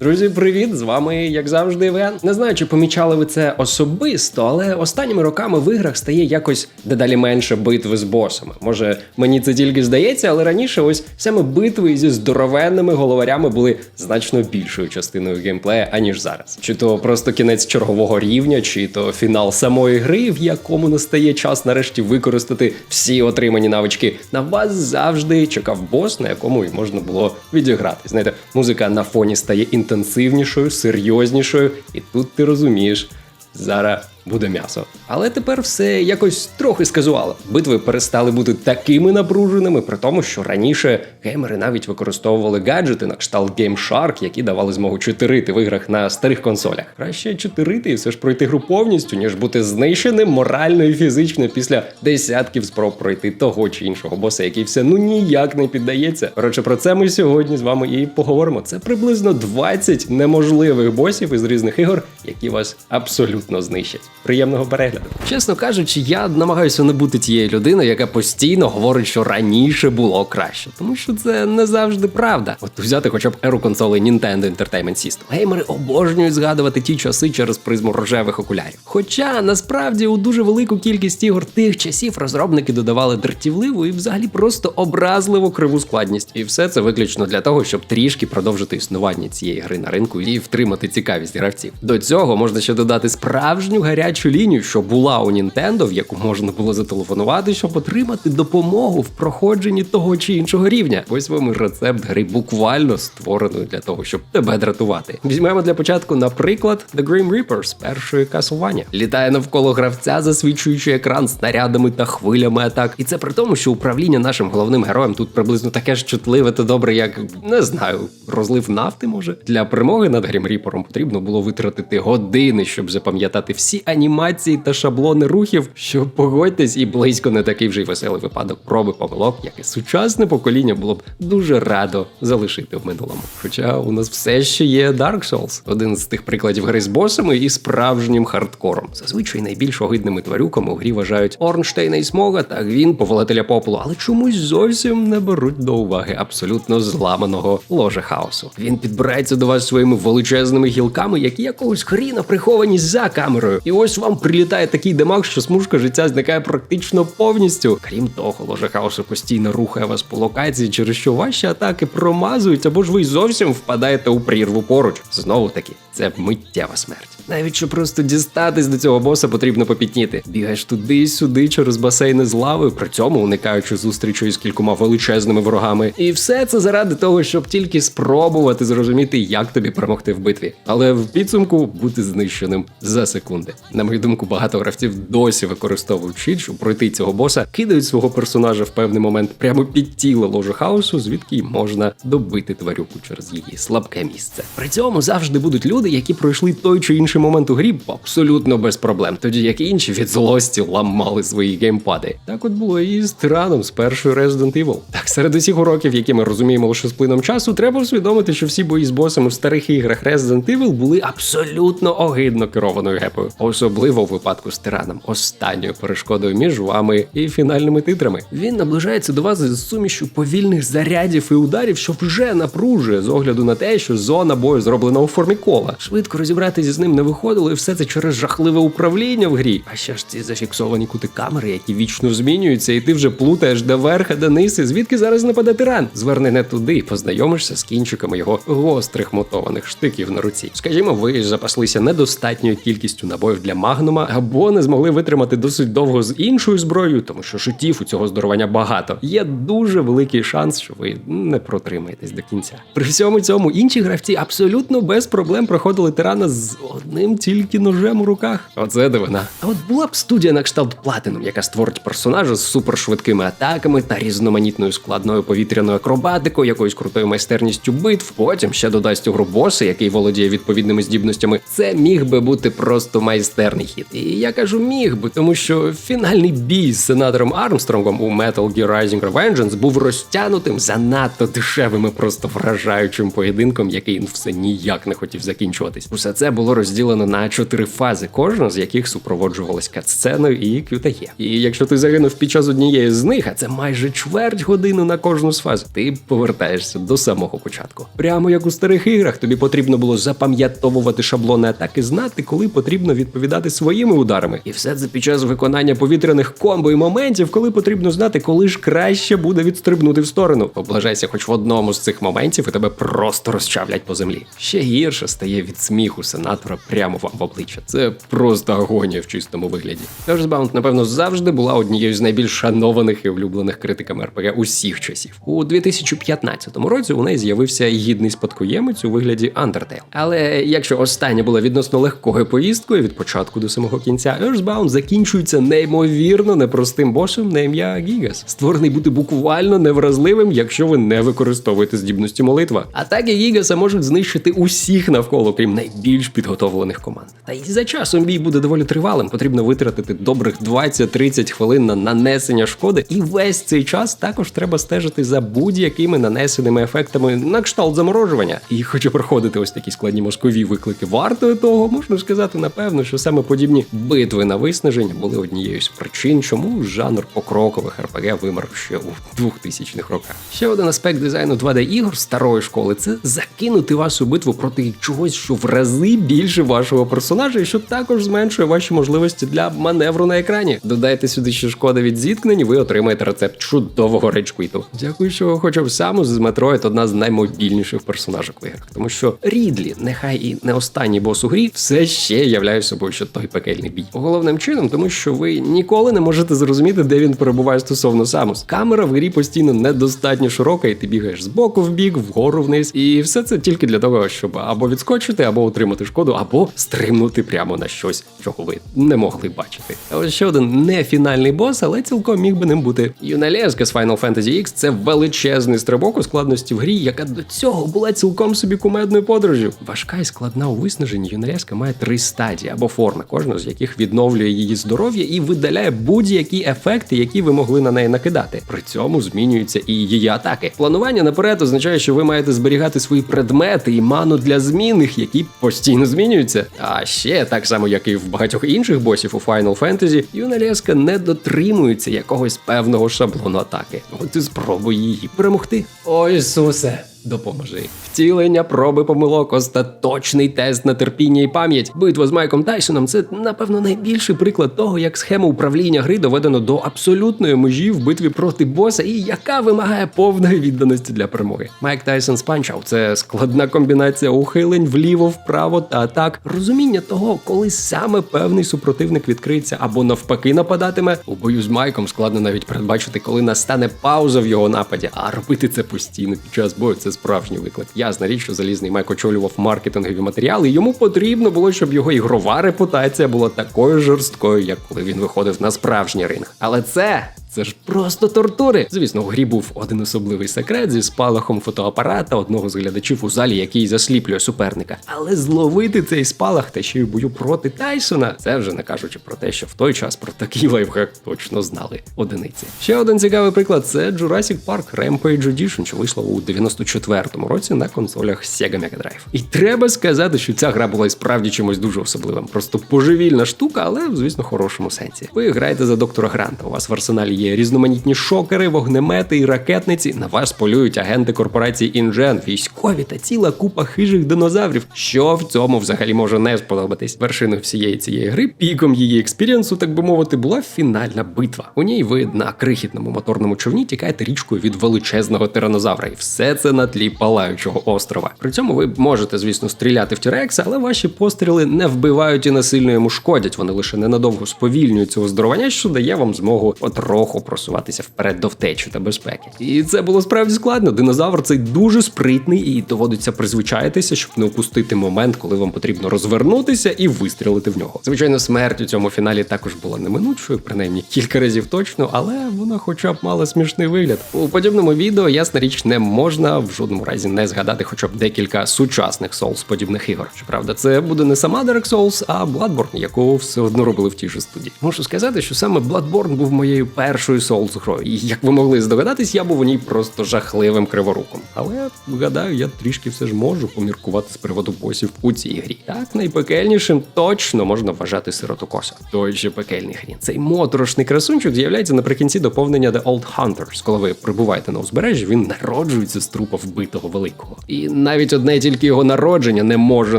Друзі, привіт! З вами, як завжди, Євген. Не знаю, чи помічали ви це особисто, але останніми роками в іграх стає якось дедалі менше битви з босами. Може, мені це тільки здається, але раніше ось саме битви зі здоровенними головарями були значно більшою частиною геймплея, аніж зараз. Чи то просто кінець чергового рівня, чи то фінал самої гри, в якому настає час нарешті використати всі отримані навички. На вас завжди чекав бос, на якому й можна було відіграти. Знаєте, музика на фоні стає інтенсивнішою, серйознішою, і тут ти розумієш, зараз буде м'ясо. Але тепер все якось трохи сказувало. Битви перестали бути такими напруженими, при тому, що раніше геймери навіть використовували гаджети на кшталт GameShark, які давали змогу читерити в іграх на старих консолях. Краще читерити і все ж пройти гру повністю, ніж бути знищеним морально і фізично після десятків спроб пройти того чи іншого боса, який все ну ніяк не піддається. Коротше, про це ми сьогодні з вами і поговоримо. Це приблизно 20 неможливих босів із різних ігор, які вас абсолютно знищать. Приємного перегляду. Чесно кажучи, я намагаюся не бути тією людиною, яка постійно говорить, що раніше було краще, тому що це не завжди правда. От взяти хоча б еру консолей Nintendo Entertainment System. Геймери обожнюють згадувати ті часи через призму рожевих окулярів. Хоча насправді у дуже велику кількість ігор тих часів розробники додавали дратівливу і взагалі просто образливо криву складність. І все це виключно для того, щоб трішки продовжити існування цієї гри на ринку і втримати цікавість гравців. До цього можна ще додати справжню гарячу лінію, що була у Nintendo, в яку можна було зателефонувати, щоб отримати допомогу в проходженні того чи іншого рівня. Ось вам і рецепт гри буквально створеної для того, щоб тебе дратувати. Візьмемо для початку, наприклад, The Grim Reaper з першої касування. Літає навколо гравця, засвічуючи екран снарядами та хвилями атак. І це при тому, що управління нашим головним героєм тут приблизно таке ж чутливе та добре, як не знаю, розлив нафти. Може для перемоги над Грім Ріпером потрібно було витратити години, щоб запам'ятати всі анімації та шаблони рухів, що погодьтесь, і близько не такий вже й веселий випадок проби помилок, яке сучасне покоління було б дуже радо залишити в минулому. Хоча у нас все ще є Dark Souls, один з тих прикладів гри з босами і справжнім хардкором. Зазвичай найбільш огидними тварюками у грі вважають Орнштейна і Смога та Гвін, повелителя попелу, але чомусь зовсім не беруть до уваги абсолютно зламаного ложа хаосу. Він підбирається до вас своїми величезними гілками, які якогось хріна приховані за камерою. І ось вам прилітає такий демаг, що смужка життя зникає практично повністю. Крім того, ложа хаосу постійно рухає вас по локації, через що ваші атаки промазують, або ж ви зовсім впадаєте у прірву поруч. Знову таки, це миттєва смерть. Навіть щоб просто дістатись до цього боса, потрібно попітніти. Бігаєш туди-сюди через басейни з лавою, при цьому уникаючи зустрічі з кількома величезними ворогами. І все це заради того, щоб тільки спробувати зрозуміти, як тобі перемогти в битві. Але в підсумку бути знищеним за секунди. На мою думку, багато гравців досі використовують чит, щоб пройти цього боса, кидають свого персонажа в певний момент прямо під тіло ложу хаосу, звідки й можна добити тварюку через її слабке місце. При цьому завжди будуть люди, які пройшли той чи інший момент у грі абсолютно без проблем, тоді як інші від злості ламали свої геймпади. Так от було і з тираном з першої Resident Evil. Так, серед усіх уроків, які ми розуміємо лише з плином часу, треба усвідомити, що всі бої з босами в старих іграх Resident Evil були абсолютно огидно керованою гепою, особливо у випадку з тираном, останньою перешкодою між вами і фінальними титрами. Він наближається до вас з сумішю повільних зарядів і ударів, що вже напружує з огляду на те, що зона бою зроблена у формі кола. Швидко розібратися з ним не виходило, і все це через жахливе управління в грі. А ще ж ці зафіксовані кути камери, які вічно змінюються, і ти вже плутаєш де верх, а де низ, і звідки зараз нападе тиран. Зверни не туди і познайомишся з кінчиками його гострих мотованих штиків на руці. Скажімо, ви запаслися недостатньою кількістю набоїв для магнума, або не змогли витримати досить довго з іншою зброєю, тому що шутів у цього здорування багато. Є дуже великий шанс, що ви не протримаєтесь до кінця. При всьому цьому інші гравці абсолютно без проблем проходили тирана з одним тільки ножем у руках. Оце дивина. А от була б студія на кшталт Platinum, яка створить персонажа з супершвидкими атаками та різноманітною складною повітряною акробатикою, якоюсь крутою майстерністю битв. Потім ще додасть у гру боса, який володіє відповідними здібностями. Це міг би бути просто майстерний хід. І я кажу міг би, тому що фінальний бій з сенатором Армстронгом у Metal Gear Rising Revengeance був розтянутим занадто дешевим і просто вражаючим поєдинком, який все ніяк не хотів закінчуватись. Усе це було розділено на чотири фази, кожна з яких супроводжувалась катсценою і QTE. І якщо ти загинув під час однієї з них, а це майже чверть години на кожну з фаз, ти повертаєшся до самого початку. Прямо як у старих іграх, тобі потрібно було запам'ятовувати шаблони атаки, знати, коли потрібно відповідати своїми ударами. І все це під час виконання повітряних комбо і моментів, коли потрібно знати, коли ж краще буде відстрибнути в сторону. Облажайся хоч в одному з цих моментів, і тебе просто розчавлять по землі. Ще гірше стає від сміху сенатора прямо вам в обличчя. Це просто агонія в чистому вигляді. Earthbound, напевно, завжди була однією з найбільш шанованих і улюблених критиками РПГ усіх часів. У 2015 році у неї з'явився гідний спадкоємець у вигляді Undertale. Але якщо остання була відносно легкою поїздкою від початку до самого кінця, Earthbound закінчується неймовірно непростим босом на ім'я Гігас, створений бути буквально невразливим, якщо ви не використовуєте здібності молитва. Атаки Гігаса можуть знищити усіх навколо, крім найбільш підготовлених команд. Та й за часом бій буде доволі тривалим. Потрібно витратити добрих 20-30 хвилин на нанесення шкоди, і весь цей час також треба стежити за будь-якими нанесеними ефектами на кшталт заморожування. І хоча проходити ось такі складні мозкові виклики вартою того, можна сказати напевно, що саме подібні битви на виснаження були однією з причин, чому жанр покрокових РПГ вимер ще у 2000-х роках. Ще один аспект дизайну 2D ігор старої школи це закинути вас у битву проти чогось, що в рази більше вашого персонажа, що також зменшує ваші можливості для маневру на екрані. Додайте сюди ще шкода від зіткнень, і ви отримаєте рецепт чудового речквіту. Дякую, що хоча б Самус з Метроїд одна з наймобільніших персонажок в іграх, тому що Рідлі, нехай і не останній бос у грі, все ще являє собою ще той пекельний бій. Головним чином, тому що ви ніколи не можете зрозуміти, де він перебуває стосовно Самус. Камера в грі постійно недостатньо широка, і ти бігаєш з боку в бік, вгору вниз. І все це тільки для того, щоб або відскочити, або отримати шкоду, або стримнути прямо на щось, чого ви не могли бачити. Ось ще один не фінальний бос, але цілком міг би ним бути. Юналеска з Final Fantasy X це величезний стрибок у складності в грі, яка до цього була цілком собі кумедною подорожю. Важка і складна у виснаженні Юналеска має три стадії або форми, кожна з яких відновлює її здоров'я і видаляє будь-які ефекти, які ви могли на неї накидати. При цьому змінюються і її атаки. Планування наперед означає, що ви маєте зберігати свої предмети і ману для змінних, які постійно змінюються. А ще так само, як і в багатьох інших босів у Final Fantasy, Юналеска не дотримується якогось певного шаблону атаки. От і спробуй її перемогти. О, Ісусе! Допоможи. Втілення проби помилок, остаточний тест на терпіння і пам'ять. Битва з Майком Тайсоном це, напевно, найбільший приклад того, як схема управління гри доведено до абсолютної межі в битві проти боса, і яка вимагає повної відданості для перемоги. Майк Тайсон Punch-Out – це складна комбінація ухилень вліво, вправо та атак, розуміння того, коли саме певний супротивник відкриється або навпаки нападатиме. У бою з Майком складно навіть передбачити, коли настане пауза в його нападі, а робити це постійно під час бою це справжній виклик. Ясна річ, що залізний Майк очолював маркетингові матеріали. і Йому потрібно було, щоб його ігрова репутація була такою жорсткою, як коли він виходив на справжній ринг. Але це. Це ж просто тортури. Звісно, у грі був один особливий секрет зі спалахом фотоапарата одного з глядачів у залі, який засліплює суперника. Але зловити цей спалах та ще й в бою проти Тайсона, це вже не кажучи про те, що в той час про такий лайфхак точно знали одиниці. Ще один цікавий приклад це Jurassic Park Rampage Edition, що вийшла у 94-му році на консолях Sega Mega Drive. І треба сказати, що ця гра була і справді чимось дуже особливим. Просто божевільна штука, але в звісно хорошому сенсі. Ви граєте за доктора Гранта. У вас в арсеналі є різноманітні шокери, вогнемети і ракетниці. На вас полюють агенти корпорації Інжен, військові та ціла купа хижих динозаврів. Що в цьому взагалі може не сподобатись? Вершиною всієї цієї гри, піком її експірієнсу, так би мовити, була фінальна битва. У ній ви на крихітному моторному човні тікаєте річкою від величезного тиранозавра, і все це на тлі палаючого острова. При цьому ви можете, звісно, стріляти в Тірекса, але ваші постріли не вбивають і насильно йому шкодять. Вони лише ненадовго сповільнюють цього здоровання, що дає вам змогу потроху легко просуватися вперед до втечі та безпеки. І це було справді складно. Динозавр цей дуже спритний і доводиться призвичаїтися, щоб не упустити момент, коли вам потрібно розвернутися і вистрілити в нього. Звичайно, смерть у цьому фіналі також була неминучою, принаймні кілька разів точно, але вона, хоча б мала смішний вигляд. У подібному відео, ясна річ, не можна в жодному разі не згадати хоча б декілька сучасних Souls подібних ігор. Щоправда, це буде не сама Dark Souls, а Bloodborne, яку все одно робили в тій же студії. Можу сказати, що саме Bloodborne був моєю першою Souls грою. І як ви могли здогадатись, я був у ній просто жахливим криворуком. Але гадаю, я трішки все ж можу поміркувати з приводу босів у цій грі. Так, найпекельнішим точно можна вважати сиротокоса. Той же пекельний хрін. Цей моторошний красунчик з'являється наприкінці доповнення The Old Hunters. Коли ви прибуваєте на узбережжі, він народжується з трупа вбитого великого. І навіть одне тільки його народження не може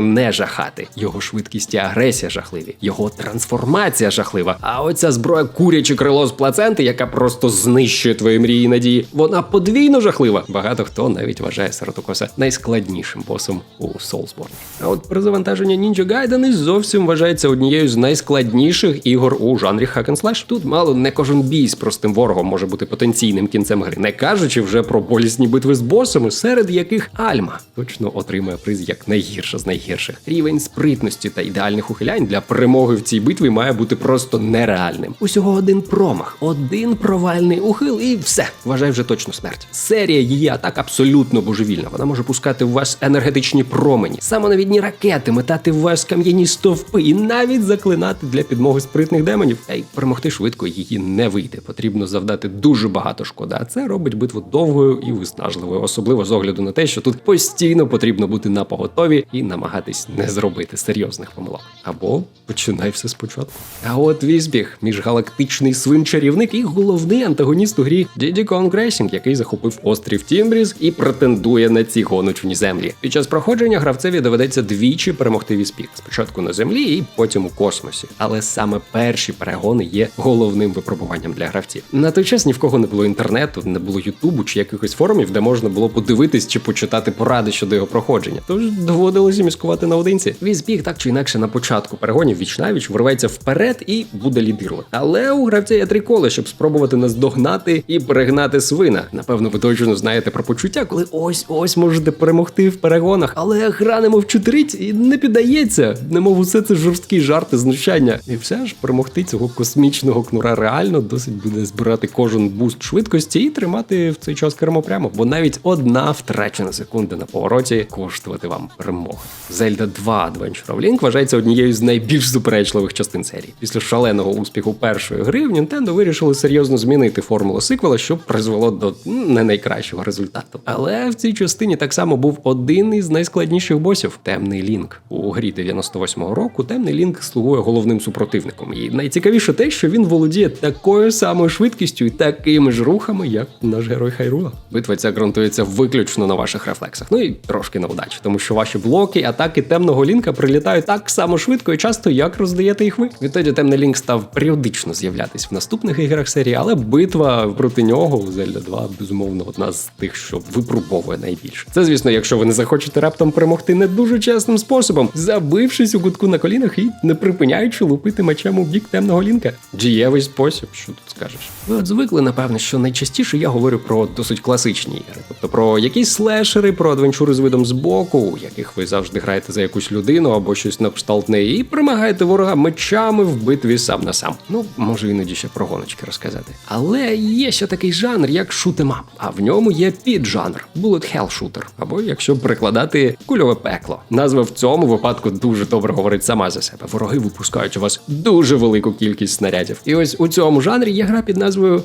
не жахати. Його швидкість і агресія жахливі, його трансформація жахлива. А оця зброя куряче крило з плаценти, яка просто знищує твої мрії і надії, вона подвійно жахлива. Багато хто навіть вважає Саратокоса найскладнішим босом у Soulsborne. А от при завантаженні Ninja Gaiden і зовсім вважається однією з найскладніших ігор у жанрі Hack and. Тут мало не кожен бій з простим ворогом може бути потенційним кінцем гри, не кажучи вже про болісні битви з босами, серед яких Альма точно отримує приз як найгірша з найгірших. Рівень спритності та ідеальних ухилянь для перемоги в цій битві має бути просто нереальним. Усього один промах, один провальний ухил, і все вважай вже точно смерть. Серія її атак абсолютно божевільна. Вона може пускати в вас енергетичні промені, самонавідні ракети, метати в вас кам'яні стовпи і навіть заклинати для підмоги спритних демонів. Та й перемогти швидко її не вийде. Потрібно завдати дуже багато шкоди. А це робить битву довгою і виснажливою, особливо з огляду на те, що тут постійно потрібно бути на поготові і намагатись не зробити серйозних помилок. Або починай все спочатку. А от візбіг міжгалактичний свин-чарівник і головний антагоніст у грі Diddy Kong Racing, який захопив острів Тімбріз і претендує на ці гоночні землі. Під час проходження гравцеві доведеться двічі перемогти візбіг. Спочатку на землі і потім у космосі. Але саме перші перегони є головним випробуванням для гравців. На той час ні в кого не було інтернету, не було Ютубу чи якихось форумів, де можна було подивитись чи почитати поради щодо його проходження. Тож доводилося міскувати наодинці. Візбіг так чи інакше на початку перегонів віч навіч виривається вперед і буде лідирувати. Але у гравця є три кола, щоб спробувати наздогнати і перегнати свина. Напевно, ви точно знаєте про почуття, коли ось ось можете перемогти в перегонах, але гра немов чутрить і не піддається. Немов усе це жорсткі жарти, знущання. І все ж перемогти цього космічного кнура реально досить буде збирати кожен буст швидкості і тримати в цей час кермо прямо, бо навіть одна втрачена секунда на повороті коштувати вам перемоги. Zelda 2 Adventure of Link вважається однією з найбільш суперечливих частин серії. Після шаленого успіху першої гри в Nintendo вирішили серйозно змінити формулу сиквела, що призвело до не найкращого результату. Але в цій частині так само був один із найскладніших босів темний Лінк. У грі 98-го року темний Лінк слугує головним супротивником. І найцікавіше те, що він володіє такою самою швидкістю і такими ж рухами, як наш герой Хайруа. Битва ця ґрунтується виключно на ваших рефлексах. Ну і трошки на удачі, тому що ваші блоки, атаки темного лінка прилітають так само швидко і часто, як роздаєте їх ви. Відтоді темний лінк став періодично з'являтись в наступних іграх серії, але битва проти нього у Zelda 2, безумовно, одна з тих, що випробовує найбільше. Це, звісно, якщо ви не захочете раптом перемогти не дуже чесним способом, забившись у кутку на колінах і не припиняючи лупити мечем у бік темного лінка. Дієвий спосіб, що тут скажеш. Ви от звикли, напевно, що найчастіше я говорю про досить класичні ігри, тобто про якісь слешери, про адвенчури з видом збоку, у яких ви завжди граєте за якусь людину або щось на кшталт і перемагаєте ворога мечами в битві сам на сам. Ну, можу іноді ще про гоночки розказати Але є ще такий жанр, як шутемап, а в ньому є піджанр Bullet Hell Shooter, або якщо перекладати кульове пекло. Назва в цьому випадку дуже добре говорить сама за себе. Вороги випускають у вас дуже велику кількість снарядів. І ось у цьому жанрі є гра під назвою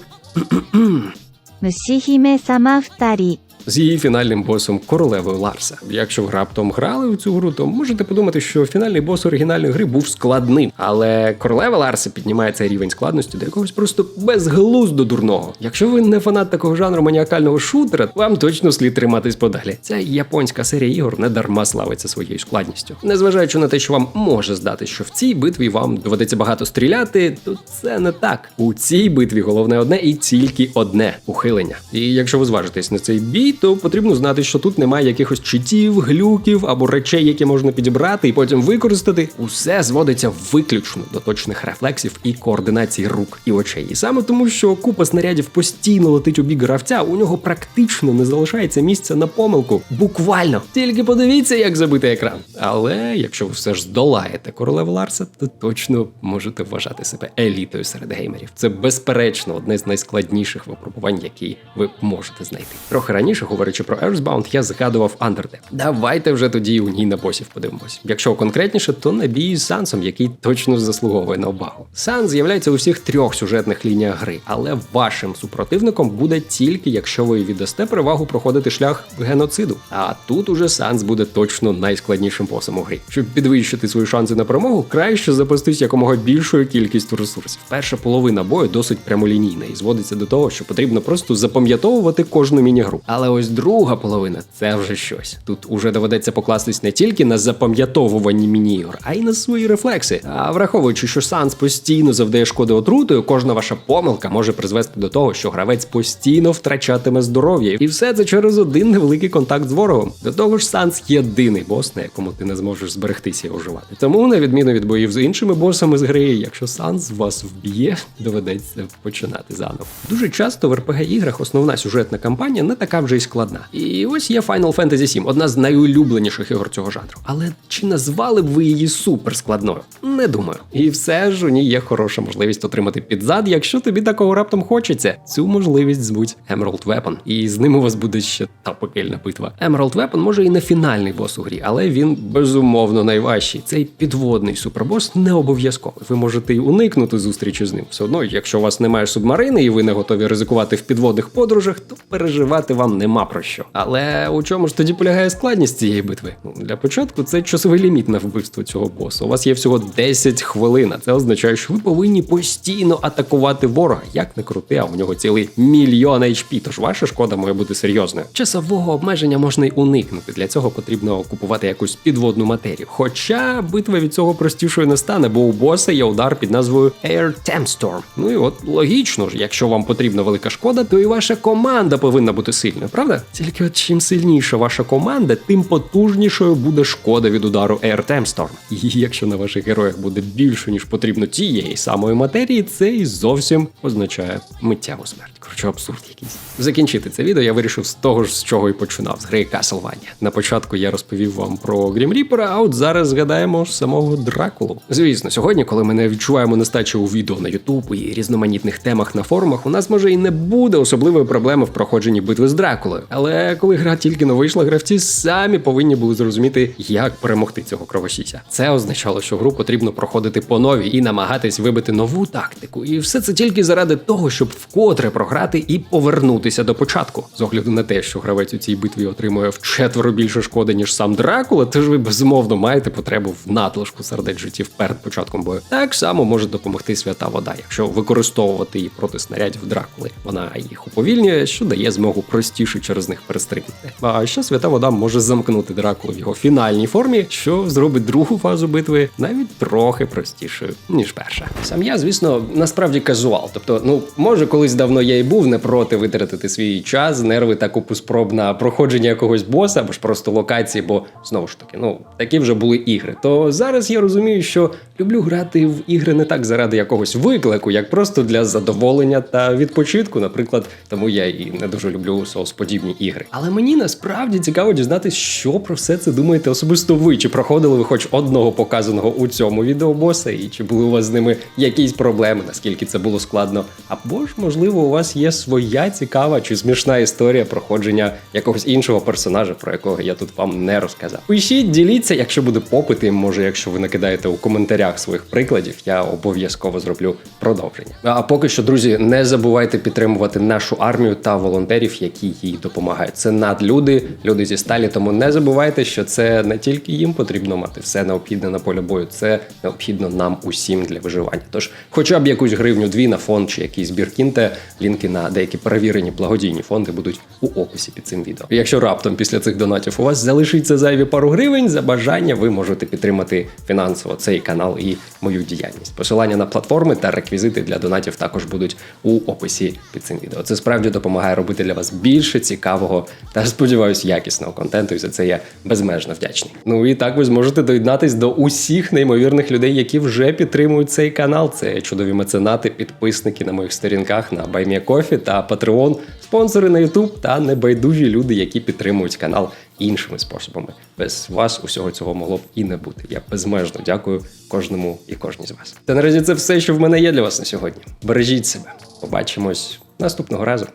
虫姫様二人 з її фінальним босом королевою Ларса. Якщо ви раптом грали в цю гру, то можете подумати, що фінальний бос оригінальної гри був складним. Але королева Ларса піднімає цей рівень складності до якогось просто безглуздо дурного. Якщо ви не фанат такого жанру маніакального шутера, вам точно слід триматись подалі. Ця японська серія ігор не дарма славиться своєю складністю. Незважаючи на те, що вам може здати, що в цій битві вам доведеться багато стріляти, то це не так. У цій битві головне одне і тільки одне ухилення. І якщо ви зважитесь на цей бій, то потрібно знати, що тут немає якихось читів, глюків або речей, які можна підібрати і потім використати. Усе зводиться виключно до точних рефлексів і координації рук і очей. І саме тому, що купа снарядів постійно летить у бік гравця, у нього практично не залишається місця на помилку. Буквально. Тільки подивіться, як забитий екран. Але якщо ви все ж здолаєте королеву Ларса, то точно можете вважати себе елітою серед геймерів. Це безперечно одне з найскладніших випробувань, які ви можете знайти. Трохи раніше, говорячи про Earthbound, я згадував Undertale. Давайте вже тоді у ній на босів подивимось. Якщо конкретніше, то на бій з Сансом, який точно заслуговує на увагу. Сан з'являється у всіх трьох сюжетних лініях гри, але вашим супротивником буде тільки якщо ви віддасте перевагу проходити шлях геноциду. А тут уже Санс буде точно найскладнішим босом у грі. Щоб підвищити свої шанси на перемогу, краще запастись якомога більшою кількістю ресурсів. Перша половина бою досить прямолінійна і зводиться до того, що потрібно просто запам'ятовувати кожну міні-гру. Але ось друга половина це вже щось. Тут уже доведеться покластись не тільки на запам'ятовуванні міні-ігор, а й на свої рефлекси. А враховуючи, що Санс постійно завдає шкоди отрутою, кожна ваша помилка може призвести до того, що гравець постійно втрачатиме здоров'я, і все це через один невеликий контакт з ворогом. До того ж, Санс єдиний бос, на якому ти не зможеш зберегтися і оживати. Тому, на відміну від боїв з іншими босами з гри, якщо Санс вас вб'є, доведеться починати заново. Дуже часто в rpg іграх основна сюжетна кампанія не така вже й складна. І ось є Final Fantasy VII, одна з найулюбленіших ігор цього жанру. Але чи назвали б ви її суперскладною? Не думаю. І все ж у ній є хороша можливість отримати підзад, якщо тобі такого раптом хочеться. Цю можливість звуть Emerald Weapon, і з ним у вас буде ще та пекельна битва. Emerald Weapon може і не фінальний бос у грі, але він безумовно найважчий. Цей підводний супербос не обов'язковий. Ви можете й уникнути зустрічі з ним. Все одно, якщо у вас немає субмарини і ви не готові ризикувати в підводних подорожах, то переживати вам нема про що. Але у чому ж тоді полягає складність цієї битви? Ну, для початку це часовий ліміт на вбивство цього боса. У вас є всього 10 хвилин. Це означає, що ви повинні постійно атакувати ворога. Як не крути, а у нього цілий мільйон HP, тож ваша шкода має бути серйозною. Часового обмеження можна й уникнути. Для цього потрібно купувати якусь підводну матерію. Хоча битва від цього простішою не стане, бо у боса є удар під назвою Air Tempstorm. Ну і от логічно ж, якщо вам потрібна велика шкода, то і ваша команда повинна бути сильною, правда? Тільки от чим сильніша ваша команда, тим потужнішою буде шкода від удару Air Tempstorm. І якщо на ваших героях буде більше, ніж потрібно тієї самої матерії, це і зовсім означає миттєву смерть. Коротше, абсурд якийсь. Закінчити це відео я вирішив з того ж, з чого і починав, з гри Castlevania. На початку я розповів вам про Грім Ріпера, а от зараз згадаємо самого Дракулу. Звісно, сьогодні, коли ми не відчуваємо нестачі у відео на Ютуб і різноманітних темах на форумах, у нас може і не буде особливої проблеми в проходженні битви з Дракулою. Але коли гра тільки не вийшла, гравці самі повинні були зрозуміти, як перемогти цього кровосіся. Це означало, що гру потрібно проходити по новій і намагатись вибити нову тактику. І все це тільки заради того, щоб вкотре програти і повернутися до початку. З огляду на те, що гравець у цій битві отримує вчетверо більше шкоди, ніж сам Дракула, тож ви безумовно маєте потребу в надлишку сердець життів перед початком бою. Так само може допомогти свята вода, якщо використовувати її проти снарядів Дракули. Вона їх уповільнює, що дає змогу простіше через них перестрибнути. А ще свята вода може замкнути Дракулу в його фінальній формі, що зробить другу фазу битви навіть трохи простішою, ніж перша. Сам я, звісно, насправді казуал. Тобто, ну може, колись давно я і був не проти витратити свій час, нерви та купу спроб на проходження якогось боса або ж просто локації, бо знову ж таки, ну такі вже були ігри. То зараз я розумію, що люблю грати в ігри не так заради якогось виклику, як просто для задоволення та відпочинку. Наприклад, тому я і не дуже люблю соус-подібні ігри. Але мені насправді цікаво дізнатися, що про все це думаєте особисто ви. Чи проходили ви хоч одного показаного у цьому відео боса, і чи були у вас з ними якісь проблеми, наскільки це було складно? Або ж, можливо, у вас є своя цікава чи смішна історія проходження якогось іншого персонажа, про якого я тут вам не розказав. Пишіть, діліться, якщо буде попит, і може, якщо ви накидаєте у коментарях своїх прикладів, я обов'язково зроблю продовження. А поки що, друзі, не забувайте підтримувати нашу армію та волонтерів, які їй допомагають. Це надлюди, люди зі сталі. Тому не забувайте, що це не тільки їм потрібно мати все необхідне на полі бою, це необхідно нам усім для виживання. Тож, хоча б якусь гривню дві на фонд чи якийсь збір кінте, лінки на деякі перевірені благодійні фонди будуть у описі під цим відео. Якщо раптом після цих донатів у вас залишиться зайві пару гривень, за бажання ви можете підтримати фінансово цей канал і мою діяльність. Посилання на платформи та реквізити для донатів також будуть у описі під цим відео. Це справді допомагає робити для вас більше цікавого та сподіваюсь якісного контенту. І за це я безмежно вдячний. Ну і так ви зможете доєднатись до усіх неймовірних людей, які вже підтримують цей канал. Це чудові меценати, підписники на моїх сторінках на BuyMeACoffee та Patreon, спонсори на YouTube та небайдужі люди, які підтримують канал іншими способами. Без вас усього цього могло б і не бути. Я безмежно дякую кожному і кожній з вас. Та наразі це все, що в мене є для вас на сьогодні. Бережіть себе. Побачимось наступного разу.